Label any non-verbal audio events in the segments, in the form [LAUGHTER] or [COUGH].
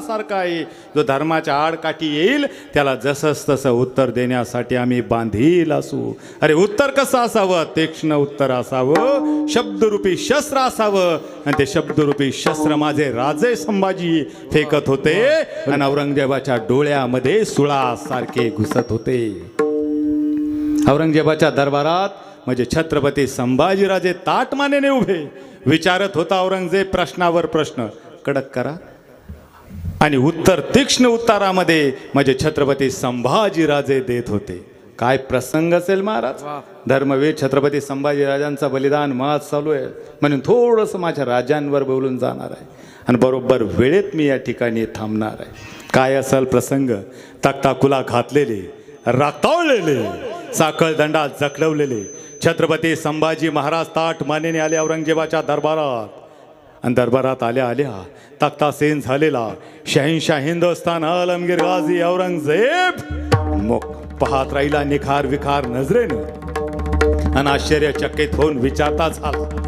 सारखा आहे. जो धर्माच्या आडकाठी येईल त्याला जसंच तसं उत्तर देण्यासाठी आम्ही बांधील असू. अरे उत्तर कसं असावं? तीक्ष्ण उत्तर असावं शब्दरूपी शस्त्र असावं. आणि ते शब्दरूपी शस्त्र माझे राजे संभाजी फेकत होते आणि औरंगजेबाच्या डोळ्यामध्ये सुळासारखे घुसत होते. औरंगजेबाच्या दरबारात म्हणजे छत्रपती संभाजीराजे ताटमानेने उभे. विचारत होता औरंगजेब प्रश्नावर प्रश्न. कडक करा. आणि उत्तर तीक्ष्ण उत्तरामध्ये म्हणजे छत्रपती संभाजीराजे देत होते. काय प्रसंग असेल महाराज? धर्मवीर छत्रपती संभाजीराजांचा बलिदान माज चालू आहे. म्हणून थोडंसं माझ्या राजांवर बोलून जाणार आहे. आणि बरोबर वेळेत मी या ठिकाणी थांबणार आहे. काय असेल प्रसंग? तक्ताकुला घातलेले रातावलेले साखळ दंडात जखडवलेले छत्रपती संभाजी महाराज ताट मानेने आले औरंगजेबाच्या दरबारात. आणि दरबारात आल्या आल्या तख्तासेन झालेला शहनशाह हिंदुस्तान आलमगीर गाझी औरंगजेब मग पाहत राहिला निखार विखार नजरेनं. आणि आश्चर्यचकित होऊन विचारता झाला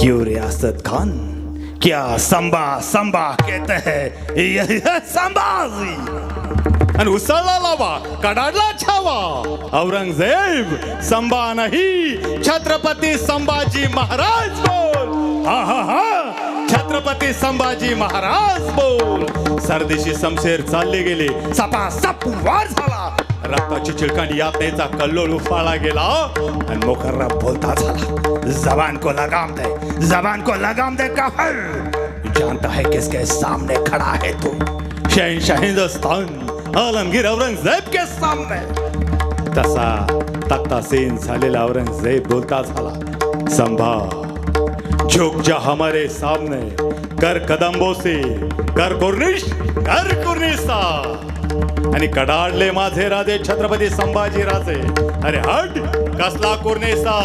क्यू रियासत खान? क्या संबा संबा कहते हैं? है संभाजी आणि उसळला लावा कडाडला छावा. औरंगजेब संबा नाही छत्रपती संभाजी महाराज बोल. हा हा हा. छत्रपती संभाजी महाराज बोल. सरदेशी समशेर चालले गेले. सपा सप वार झाला. रक्ताची चिळकांडी यातनेचा कल्लोळ उफाळा गेला. आणि मोकर्रा बोलता झाला जबान को लगाम दे जबान को लगाम दे काफर. जानता है किसके सामने खड़ा है तू? शहनशाह हिंदुस्तान आलमगीर औरंगजेब के सामने तसा तख्तासीन झालेला औरंगजेब बोलता झाला संभा झुक जा हमारे सामने कर कदंबो से कर कुर्निश कर कुर्निसा आणि कडाडले माझे राजे छत्रपती संभाजी राजे अरे हट कसला कुर्नेसा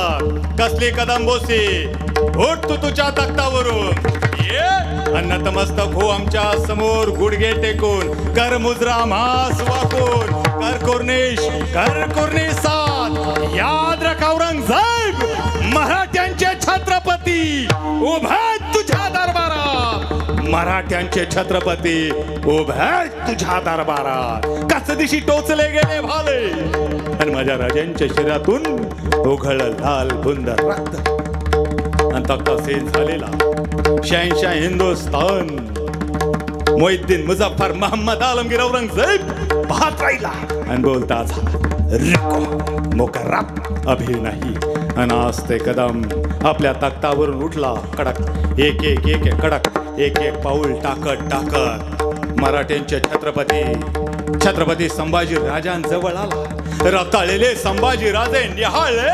कसली कदंबोसी उठ तू तुझ्या तख्तावरून ये अन्नतमस्तक हो आमच्यासमोर गुडघे टेकून. कर मुजरा मास वाकून. कर कुर्निश कर कुर्निसात. याद रख औरंगजेब मराठ्यांचे छत्रपती. उभे तुझ्या दरबारात. मराठ्यांचे छत्रपती उभे तुझ्या दरबारात. कस दिशी टोचले गेले भाले. आणि माझ्या राजांच्या शरीरातून उघळ लाल बुंद रक्त. आणि तक्तासीन झालेला. शहनशाह हिंदुस्तान मोहिद्दीन मुझफ्फर मोहम्मद आलमगीर औरंगजेब पाहत राहिला आणि बोलता झाला रिको अभि नाही अनास्ते कदम. आपल्या तख्तावरून उठला कडक. एक एक एक एक कडक. एक एक पाऊल टाकत टाकत. मराठ्यांचे छत्रपती छत्रपती संभाजी राजांजवळ आला. रताळलेले संभाजी राजे निहाळले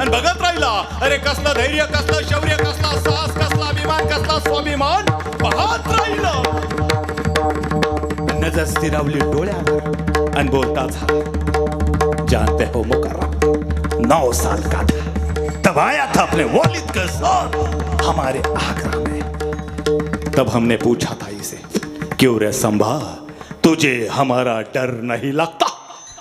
आणि बघत राहिला अरे कसलं धैर्य कसलं शौर्य कसला साहस कसला अभिमान कसला स्वाभिमान? पाहत राहिला. नजर स्थिरावली डोळ्यावर आणि बोलता झाला जानते हो मुकर्रम नौ साल का था तब आया था अपने वालिद के साथ हमारे आगरा में। तब हमने पूछा था इसे क्यों रे संभा तुझे हमारा डर नहीं लगता?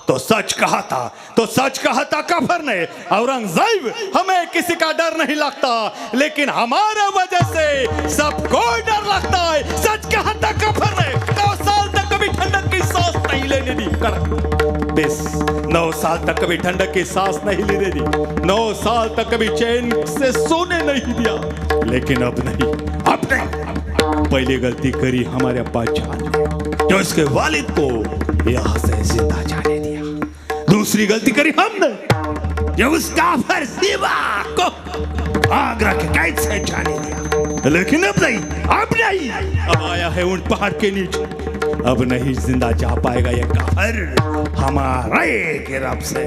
तो सच कहा था तो सच कहा था कफर ने। औरंगज़ेब हमें किसी का डर नहीं लगता, लेकिन हमारे वजह से सबको डर लगता है। सच कहा था कफर ने, नौ साल तक कभी ठंडक की सांस नहीं लेने दी। कड़क। बेस, नौ साल तक कभी ठंडक की सांस नहीं लेने दी। नौ साल तक कभी चैन से सोने नहीं दिया। लेकिन अब नहीं अब नहीं। पहली गलती करी हमारे बादशाह ने, जो इसके वालिद को यहाँ से ज़िंदा जाने दूसरी गलती करी हमने। ये उसका काफर सिवा को आगरा के कैद से जाने दिया। लेकिन अब नहीं अब नहीं। अब आया है उन पहाड़ के नीचे। अब नहीं जिंदा जा पाएगा ये काफर हमारे के रब से।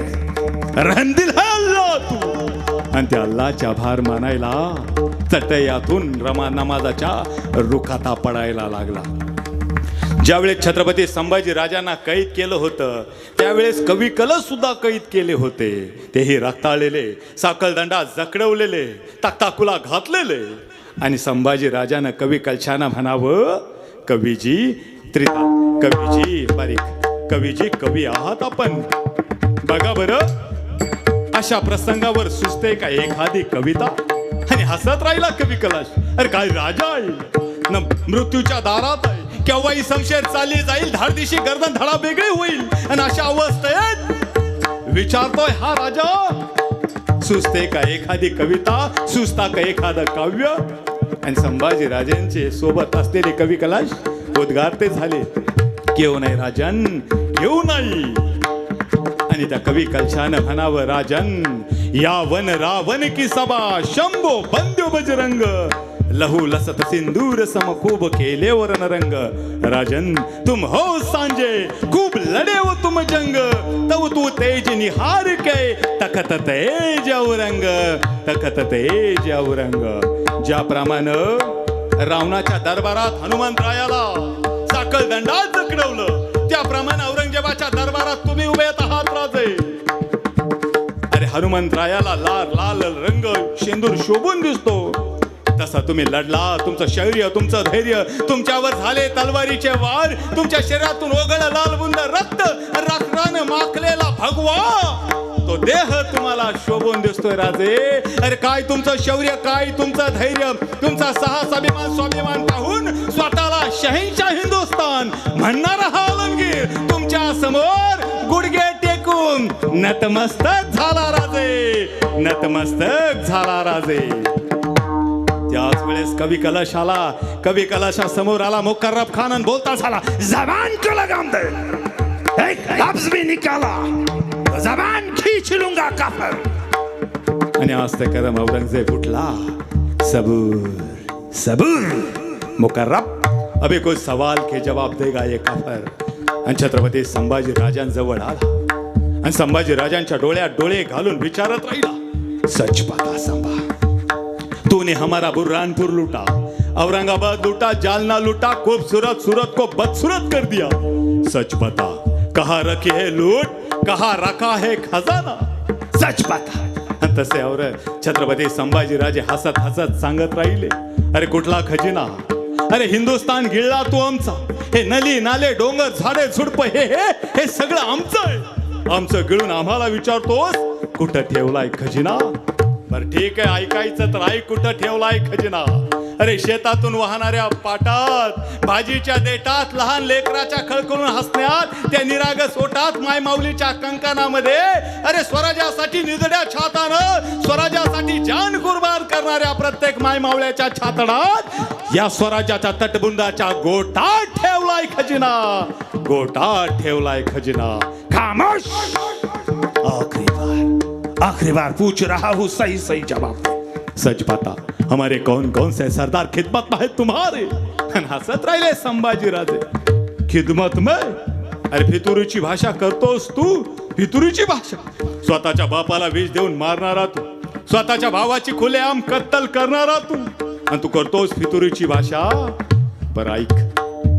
रहमदिल है अल्लाह तू। आणि त्या अल्लाच्या भार मानायला चटयातून रमा नमाजाच्या रुखाता पडायला लागला। ज्यावेळेस छत्रपती संभाजी राजांना कैद केलं होतं त्यावेळेस कवी सुद्धा कैद केले होते. तेही रक्ताळलेले साखळदंडा जकडवलेले तक्ताकुला घातलेले. आणि संभाजी राजानं कवी कलशाना म्हणावं कवीजी त्रिता कवीजी बारीक कवीजी कवी आहात आपण. बघा बरं अशा प्रसंगावर सुचते का एखादी कविता? आणि हसत राहिला कवी कलाश. अरे काय राजा आहे? न मृत्यूच्या दारात आहे. केव्हाही संशय चालली जाईल धाडदिशी गर्दन धडा वेगळी होईल. आणि अशा अवस्थेत विचारतोय हा राजा सुचते का एखादी कविता? सुचता का एखादं काव्य? आणि संभाजी राजांचे सोबत असलेले कवी कलाश उद्गारते झाले घेऊ नाही राजन घेऊ नाही आणि त्या कवी कलशानं म्हणावं राजन या वन रावण की सभा शंभो बंद्यो बजरंग लहू लसत सिंदूर सम खूब केले वरण रंग राजन तुम हो सांजे खूप लढे हो तुम जंग. तव तू तेज निहार के तखत तेज औरंग. तखत तेज औरंग. ज्याप्रमाणे रावणाच्या दरबारात हनुमंतरायाला साखळ दंडात जकडवलं त्याप्रमाणे औरंगजेबाच्या दरबारात तुम्ही उभे आहात राजे. अरे हनुमंतरायाला लाल लाल रंग शेंदूर शोभून दिसतो. तसा तुम्ही लढला तुमचं शौर्य तुमचं धैर्य तुमच्यावर झाले तलवारीचे वार तुमच्या शरीरातून ओघळ लाल बुंद रक्त रक्तानं माखलेला भगवा. तो देह तुम्हाला शोभून दिसतोय राजे. अरे काय तुमचं शौर्य काय तुमचं धैर्य? तुमचा साहस अभिमान स्वाभिमान पाहून स्वतःला शहीनशाह हिंदुस्तान म्हणणारा हा आलमगीर. तुमच्यासमोर गुडघे टेकून नतमस्तक झाला राजे. नतमस्तक झाला राजे. त्याच वेळेस कवी कलश आला कवी कलशा समोर आला मुकर्रब खान आणि बोलता झाला जबान को लगाम दे एक लफ्ज भी निकाला. जबान खींच लूंगा काफर. आणि आज ते करम औरंगजेब उठला. सबूर सबूर. मुकर्रब अभी कोई सवाल के जवाब देगा ये काफर. आणि छत्रपती संभाजी राजांजवळ आला. आणि संभाजी राजांच्या डोळ्यात डोळे घालून विचारत राहिला सच पाता संभा तूने हमारा बुरहानपुर लूटा। औरंगाबाद लूटा जालना लूटा खूबसूरत सूरत को बदसूरत कर दिया। सच बता कहा रखी है लूट कहा रखा है खजाना? सच बता। तसे और छत्रपती संभाजीराजे हसत हसत सांगत राहिले अरे कुठला खजिना? अरे हिंदुस्तान गिळला तू आमचा. हे नली नाले डोंगर झाडे झुडप हे हे हे सगळं आमचं आहे. आमचं गिळून आम्हाला विचारतोस कुठं ठेवलाय खजिना? बर ठीक आहे ऐकायचं तर आई कुठं ठेवलाय खजिना? अरे शेतातून वाहणाऱ्या पाटात भाजीच्या देटात लहान लेकराच्या खळखळून हसण्यात त्या निरागस ओटात माय माऊलीच्या कंकणामध्ये. अरे स्वराज्यासाठी निजड्या छातानं स्वराज्यासाठी जान कुर्बान करणाऱ्या प्रत्येक माय मावळ्याच्या छातडात या स्वराज्याच्या तटबुंदाच्या गोटात ठेवलाय खजिना. गोटात ठेवलाय खजिना. खामोश! आखिरी बार आखिरी बार पूछ रहा हूँ सही सही जवाब। सच पाता हमारे कौन कौन से सरदार खिदमत में है तुम्हारे? हसत राहिले संभाजी राजे। खिदमत में? अरे फितुरीची भाषा करतोस तू? फितुरीची भाषा। स्वतःच्या बापाला विष देऊन मारणारा तू। स्वतःच्या भावाची खुलेआम कत्तल करणारा तू। आणि तू करतोस फितुरीची भाषा। बर ऐक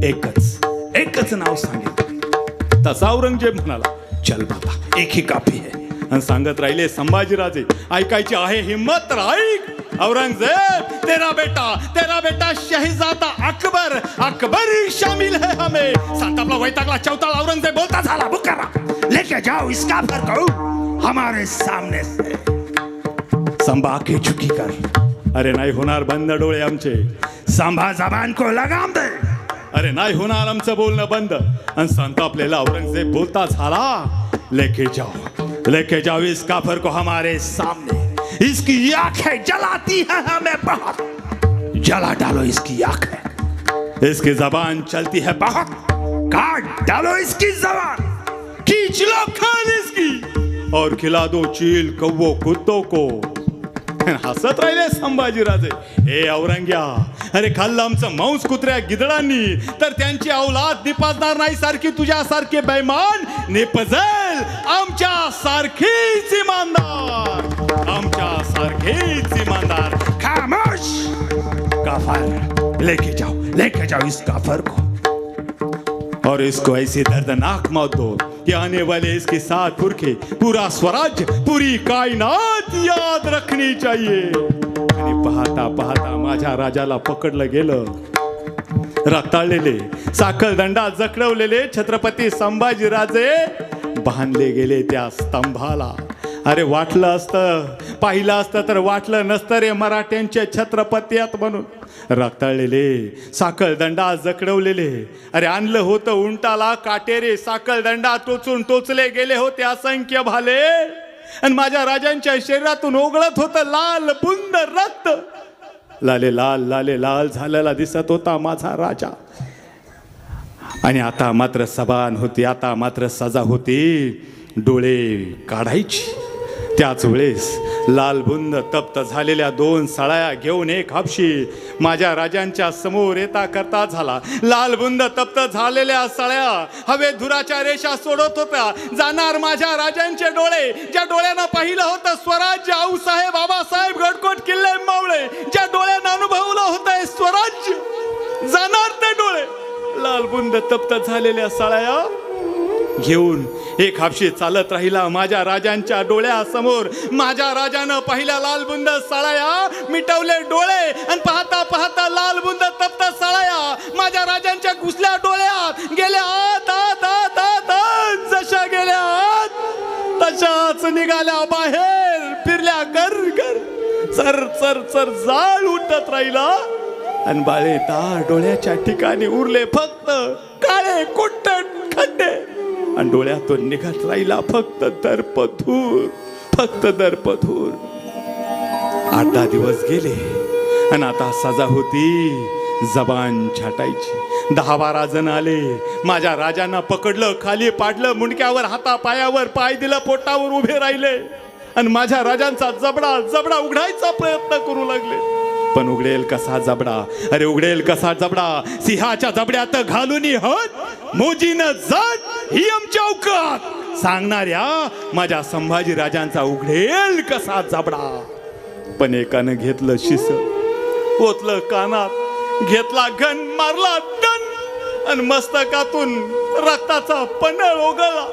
एकच एकच नाव सांगितलं तसा औरंगजेब म्हणाला चल बाबा एक ही काफी है. आणि सांगत राहिले संभाजीराजे ऐकायची आहे हिम्मत तर ऐक औरंगजेब तेरा बेटा तेरा बेटा शहीजादा अकबर अकबर शामिल है हमें. संतापला वैतागला चौताळ औरंगजेब बोलता झाला बुकरा लेके जाओ इसका काफर हमारे सामने से. संभा के चुकी कर। अरे नाही होणार बंद डोळे आमचे. सांभा जबान को लगाम दे। अरे नाही होणार आमचं बोलणं बंद. आणि संतापलेला औरंगजेब बोलता झाला लेके जाओ. लेके जाओ इस काफर को हमारे सामने। इसकी आँखें जलाती है हमें बहुत जला डालो इसकी आँखें। इसकी जबान चलती है बहुत काट डालो इसकी जबान। खींच लो खान इसकी। और खिला दो चील कौ कुत्तों को। [LAUGHS] हसत राहिले संभाजीराजे हे औरंग्या अरे खाल्लं आमचं मांस कुत्र्या गिदडांनी. तर त्यांची अवलाद निपाजणार नाही सारखी तुझ्यासारखे बैमान निपजल आमच्या सारखीच इमानदार. आमच्या सारखीच इमानदार. खामोश. काफर लेके जाओ लेके जाओ इस काफर को. और इसको ऐसे दर्दनाक मौत दो कि आने वाले इसके साथ पुरखे पूरा स्वराज पूरी कायनात याद रखनी चाहिए। आणि पाहता पाहता माझ्या राजाला पकडलं गेलं. रताळलेले साखर दंडा जखडवलेले छत्रपती संभाजीराजे बांधले गेले त्या स्तंभाला. अरे वाटलं असतं पाहिलं असतं तर वाटलं नसतं रे मराठ्यांचे छत्रपती आहेत म्हणून. रक्ताळलेले साखळदंडा जकडवलेले अरे आणलं होतं उंटाला काटेरे साखळदंडा टोचून टोचले गेले होते असंख्य भाले. आणि माझ्या राजांच्या शरीरातून ओघळत होतं लाल बुंद रक्त. लाले लाल लाले लाल झालेला दिसत होता माझा राजा. आणि आता मात्र सबान होती आता मात्र सजा होती. डोळे काढायची. त्याच वेळेस लालबुंद तप्त झालेल्या दोन सळाया घेऊन एक हापशी माझ्या राजांच्या समोर येता करता झाला. लालबुंद तप्त झालेल्या सळ्या हवे धुराच्या रेषा सोडत होत्या. जाणार माझ्या राजांचे डोळे. ज्या डोळ्यानं पाहिलं होतं स्वराज्य आऊसाहेब बाबासाहेब गडकोट किल्ले मावळे. ज्या डोळ्यानं अनुभवलं होतं स्वराज्य जाणार ते डोळे. लालबुंद तप्त झालेल्या सळाया घेऊन एक हापशी चालत राहिला माझ्या राजांच्या डोळ्यासमोर. माझ्या राजानं पहिल्या लालबुंद सळाया मिटवले डोळे आणि पाहता पाहता लालबुंद तप्त सळाया. माझ्या राजांच्या घुसल्या डोळ्यात गेल्या आत आत आत आत जशा गेल्या आत तशाच निघाल्या बाहेर फिरल्या घर कर चर चर चर जाळ उठत राहिला. आणि बाळे ता डोळ्याच्या ठिकाणी उरले फक्त काळे कुट्ट. आणि डोळ्यातून निघत राहिला फक्त दर्पधूर फक्त दर्पधूर. आठ दहा दिवस गेले आणि आता सजा होती जबान छाटायची. दहा बारा जण आले माझ्या राजांना पकडलं खाली पाडलं मुंडक्यावर हाता पायावर पाय दिलं पोटावर उभे राहिले. आणि माझ्या राजांचा जबडा जबडा उघडायचा प्रयत्न करू लागले. पण उघडेल कसा जबडा? अरे उघडेल कसा जबडा? सिंहाच्या जबड्यात घालून हत मोजीनं जात ही आमच्या अवकात. सांगणाऱ्या माझ्या संभाजी राजांचा उघडेल कसा जबडा. पण एकानं घेतलं शिस ओतलं कानात घेतला घन मारला दन आणि मस्तकातून रक्ताचा पनळ ओघळला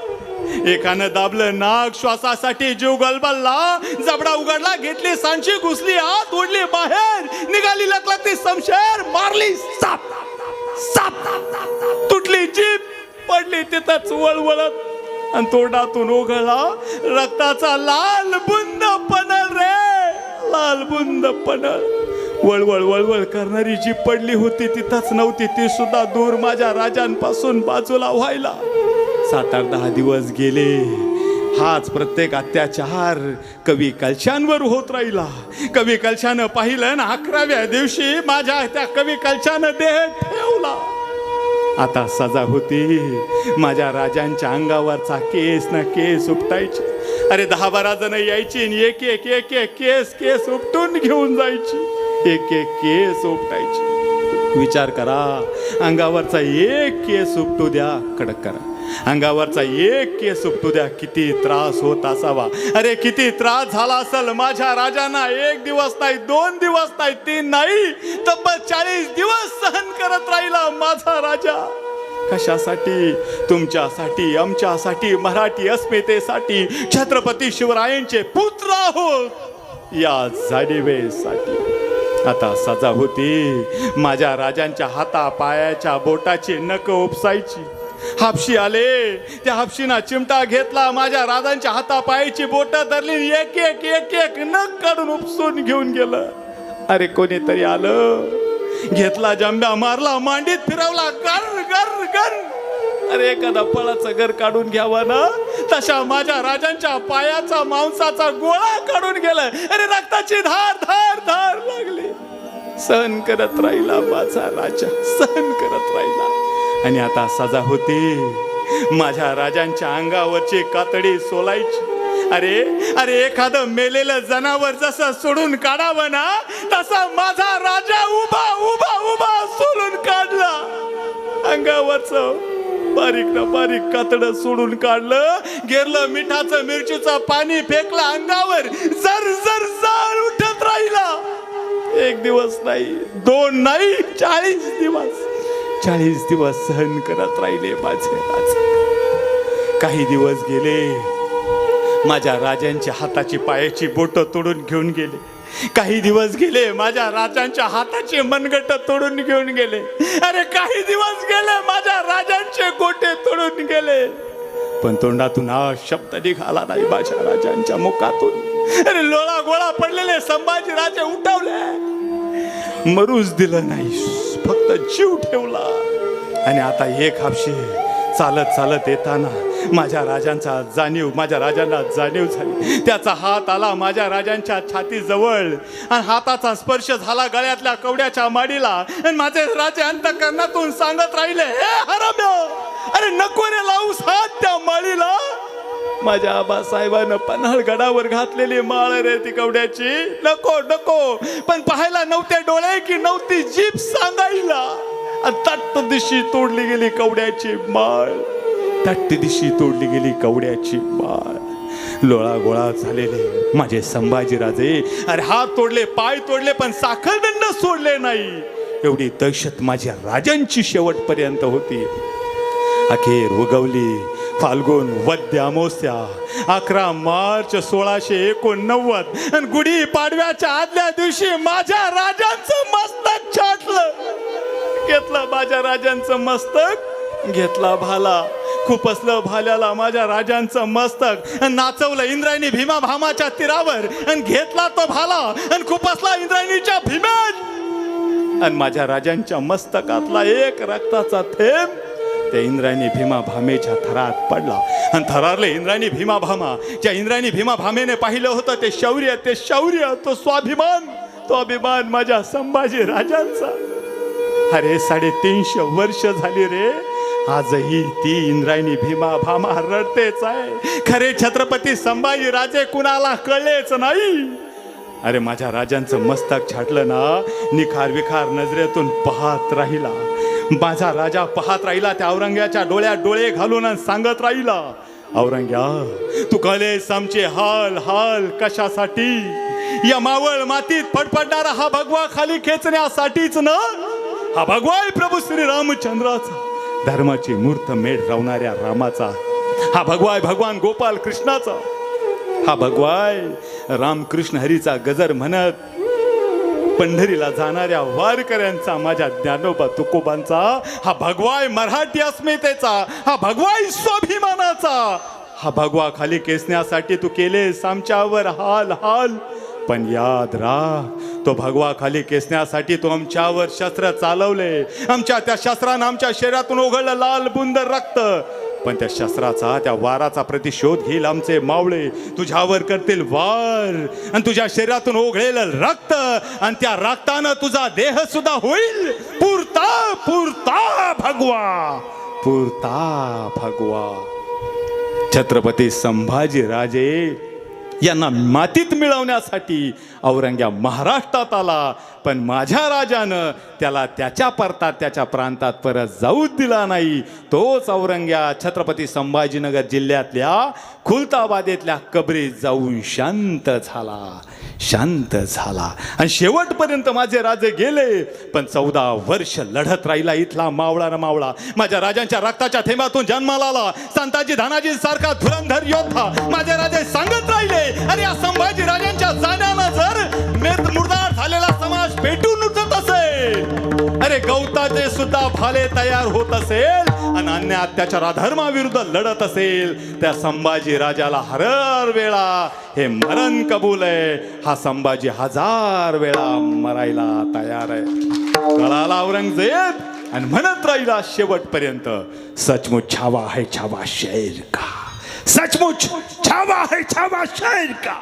एकानं दाबलं नाक श्वासासाठी जीव गलबलला जबडा उघडला घेतली सांची घुसली आत ओढली बाहेर निघाली लकलकती समशेर मारली साप. साप. तुटली जीप पडली तिथंच वळवळत आणि तोंडातून ओघळला रक्ताचा लाल बुंद पणल रे. लाल बुंद पणल वळवळ वळवळ करणारी जी पडली होती तिथंच नव्हती. ती सुद्धा दूर माझ्या राजांपासून बाजूला व्हायला. सात आठ दहा दिवस गेले. हाच प्रत्येक अत्याचार कवी कलशांवर होत राहिला. कवी कलशानं पाहिलं ना अकराव्या दिवशी माझ्या त्या कवी कलशानं देह ठेवला. आता सजा होती. माझ्या राजांच्या अंगावरचा केस ना केस उपटायचे. अरे दहा बारा जण यायची आणि एक एक एक एक केस केस उपटून घेऊन जायची. एक एक केस उपटायची. विचार करा अंगावरचा एक केस उपटू द्या. कडक करा. अंगावरचा एक केस उपटू द्या किती त्रास होत असावा. अरे किती त्रास झाला असेल माझ्या राजांना. एक दिवस नाही दोन दिवस नाही तीन नाही तब्बल चाळीस दिवस सहन करत राहिला माझा राजा. कशासाठी? तुमच्यासाठी आमच्यासाठी मराठी अस्मितेसाठी छत्रपती शिवरायांचे पुत्र आहोत. या जाणीवेसाठी. आता सजा होती माझ्या राजांच्या हाता पायाच्या बोटाची नक उपसायची. हापशी आले. त्या हापशीना चिमटा घेतला. माझ्या राजांच्या हातापायाची बोट धरली. एक एक एक एक नग काढून उपसून घेऊन गेलं. अरे कोणीतरी आलं. घेतला जांब्या मारला मांडीत फिरवला. गर गर गर अरे एखादा फळाचं घर काढून घ्यावा ना. तशा माझ्या राजांच्या पायाचा मांसाचा गोळा काढून गेलाय अरे रक्ताची धार धार धार लागली. सहन करत राहिला माझा राजा. सहन करत राहिला. आणि आता सजा होती. माझ्या राजांच्या अंगावरची कातडी सोलायची. अरे अरे एखादं मेलेलं जनावर जसं सोडून काढावं ना तसा माझा राजा उभा उभा उभा सोडून काढला. अंगावरच बारीक ना बारीक कातड सोडून काढलं. गेरलं मिठाचं मिरचीचं पाणी फेकलं अंगावर. जर जर जर उठत राहिला. एक दिवस नाही दोन नाही चाळीस दिवस. चाळीस दिवस सहन करत राहिले माझे राजे. काही दिवस गेले. माझ्या राजांच्या हाताची पायाची बोट तोडून घेऊन गेले. काही दिवस गेले माझ्या राजांच्या हाताचे मनगट तोडून घेऊन गेले. अरे काही दिवस गेले माझ्या राजांचे गोटे तोडून गेले. पण तोंडातून हा शब्द निघाला नाही माझ्या राजांच्या मुखातून. अरे लोळा गोळा पडलेले संभाजी राजे उठवले. मरूच दिलं नाही. फक्त जीव ठेवला. आणि आता एक हापशी चालत चालत येताना माझ्या राजांचा जाणीव माझ्या राजांना जाणीव झाली. त्याचा हात आला माझ्या राजांच्या छातीजवळ. आणि हाताचा स्पर्श झाला गळ्यातल्या कवड्याच्या माडीला. आणि माझे राजे अंतकरणातून सांगत राहिले हे हरम्य! अरे नको रे लावूस हात त्या माळीला माझ्या आबासाहेबानं पन्हाळ गडावर घातलेली माळ रे ती कवड्याची. नको नको. पण पाहायला नव्हते डोळे की नव्हती जीभ सांगायला. तट्ट दिशी तोडली गेली कवड्याची माळ. तट्ट दिशी तोडली गेली कवड्याची माळ. लोळा गोळा झालेले माझे संभाजीराजे अरे हात तोडले पाय तोडले पण साखरदंड सोडले नाही. एवढी दहशत माझ्या राजांची शेवटपर्यंत होती. अखेर उगवली फाल्गुन वद्य अमोस्या अकरा मार्च सोळाशे एकोणनव्वद. आणि गुढी पाडव्याच्या आदल्या दिवशी माझ्या राजांचं मस्तक छाटलं. घेतलं माझ्या राजांचं मस्तक घेतला भाला. खुपसलं भाल्याला माझ्या राजांचं मस्तक. आणि नाचवलं इंद्रायणी भीमा भामाच्या तीरावर. आणि घेतला तो भाला. आणि खुपसला इंद्रायणीच्या भीमा आणि माझ्या राजांच्या मस्तकातला एक रक्ताचा थेंब त्या इंद्रायणी भीमा भामेच्या थरात पडला. आणि थरारले इंद्रायणी भीमा भामा. ज्या इंद्रायणी भीमा भामेने पाहिलं होतं ते शौर्य ते शौर्य तो स्वाभिमान तो अभिमान माझ्या संभाजी राजांचा. अरे साडेतीनशे वर्ष झाली रे. आजही ती इंद्रायणी भीमा भामा रडतेच आहे. खरे छत्रपती संभाजी राजे कुणाला कळलेच नाही. अरे माझ्या राजांचं मस्तक छाटलं ना निखार विखार नजरेतून पाहत राहिला. माझा राजा पाहत राहिला त्या औरंग्याच्या डोळ्यात डोळे घालून सांगत राहिला औरंग्या तू कळेस आमचे हाल हाल कशासाठी? या मावळ मातीत फडफडणारा हा भगवा खाली खेचण्यासाठीच ना? हा भगवा आहे प्रभू श्री रामचंद्राचा धर्माची मूर्त मेढ रावणाऱ्या रामाचा. हा भगवाय भगवान गोपाल कृष्णाचा. हा भगवाय रामकृष्ण हरीचा गजर म्हणत पंढरीला जाणाऱ्या वारकऱ्यांचा माझ्या ज्ञानोबा तुकोबांचा हा भगवाय मराठी अस्मितेचा हा भगवाय स्वाभिमानाचा हा भगवा खाली केसण्यासाठी तू केलेस आमच्यावर हाल हाल. पण याद राह तो भगवा खाली केसण्यासाठी तू आमच्यावर शस्त्र चालवले. आमच्या त्या शस्त्रानं आमच्या शरीरातून उघडलं लाल बुंद रक्त. पण त्या शस्त्राचा त्या वाराचा प्रतिशोध घेईल आमचे मावळे. तुझ्यावर करतील वार आणि तुझ्या शरीरातून ओघळेल रक्त आणि त्या रक्तानं तुझा देह सुद्धा होईल. पुरता पुरता भगवा पुरता भगवा. छत्रपती संभाजी राजे यांना मातीत मिळवण्यासाठी औरंग्या महाराष्ट्रात आला. पण माझ्या राजानं त्याला त्याच्या परतात त्याच्या प्रांतात परत जाऊच दिला नाही. तोच औरंग्या छत्रपती संभाजीनगर जिल्ह्यातल्या खुलताबादेतल्या कबरीत जाऊन शांत झाला. शांत झाला. आणि शेवटपर्यंत माझे राजे गेले. पण चौदा वर्ष लढत राहिला इथला मावळा न मावळा. माझ्या राजांच्या रक्ताच्या थेंबातून जन्माला आला. संताजी धानाजी सारखा धुरंधर योद्धा माझे राजे सांगत राहिले. आणि या संभाजी राजांच्या जाण्यानं जर मेद मुर्दा झालेला समाज पेटून उठत असेल. अरे गवताचे सुद्धा भाले तयार होत असेल. आणि अन्य अत्याचार अधर्माविरुद्ध लढत असेल. त्या संभाजी राजाला हर वेळा हे मरण कबूल आहे. हा संभाजी हजार वेळा मरायला तयार आहे. कळाला औरंगजेब आणि म्हणत राहिला शेवटपर्यंत सचमुच छावा है छावा शेर का? सचमुच छावा है छावा शेर का?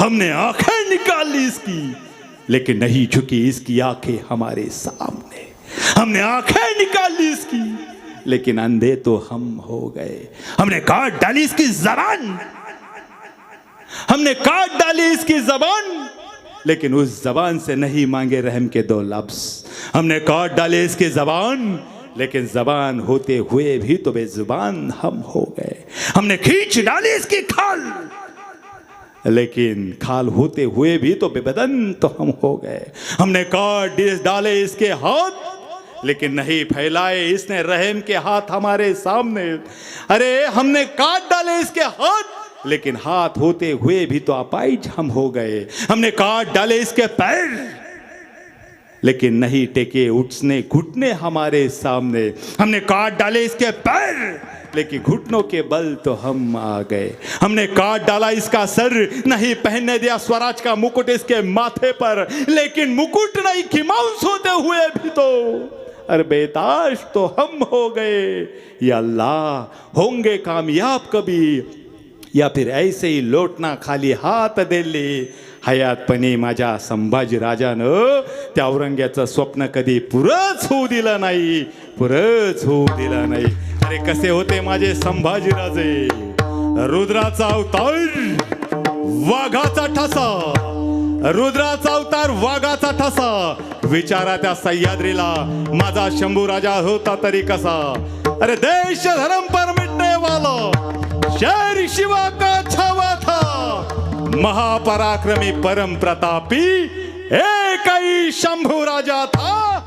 हमने आंखें निकाल ली इसकी लेकिन नहीं झुकी इसकी आँखें हमारे सामने। हमने आँखें निकाल ली इसकी, लेकिन अंधे तो हम हो गए। हमने काट डाली इसकी जबान। हमने काट डाली इसकी जबान, लेकिन उस जबान से नहीं मांगे रहम के दो लफ्ज। हमने काट डाले इसकी जबान, लेकिन जबान होते हुए भी तो बेजुबान हम हो गए। हमने खींच डाली इसकी खाल। लेकिन खाल होते हुए भी तो बेबदन तो हम हो गए। हमने काट डिस डाले इसके हाथ, लेकिन नहीं फैलाए इसने रहम के हाथ हमारे सामने। अरे, हमने काट डाले इसके हाथ, लेकिन हाथ होते हुए भी तो अपाइज हम हो गए। हमने काट डाले इसके पैर, लेकिन नहीं टेके उठने घुटने हमारे सामने। हमने काट डाले इसके पैर लेकिन घुटनों के बल तो हम आ गए। हमने काट डाला इसका सर नहीं पहनने दिया स्वराज का मुकुट इसके माथे पर लेकिन मुकुट नहीं खिमाउस होते हुए भी तो। अरे बेताश तो हम हो गए। या अल्लाह होंगे कामयाब कभी। या फिर ऐसे ही लोटना खाली हात दिले हयातपणे माझ्या संभाजी राजानं त्या औरंग्याचं स्वप्न कधी पुरच होऊ दिलं नाही पुरच होऊ दिलं नाही। अरे कसे होते माझे संभाजीराजे? रुद्राचा अवतार वाघाचा ठसा. रुद्राचा अवतार वाघाचा ठसा. विचारा त्या सह्याद्रीला माझा शंभू राजा होता तरी कसा. अरे देश धर्म पर मिटने वाला शेर शिवा का छावा था. महापराक्रमी परम प्रतापी एक शंभू राजा था.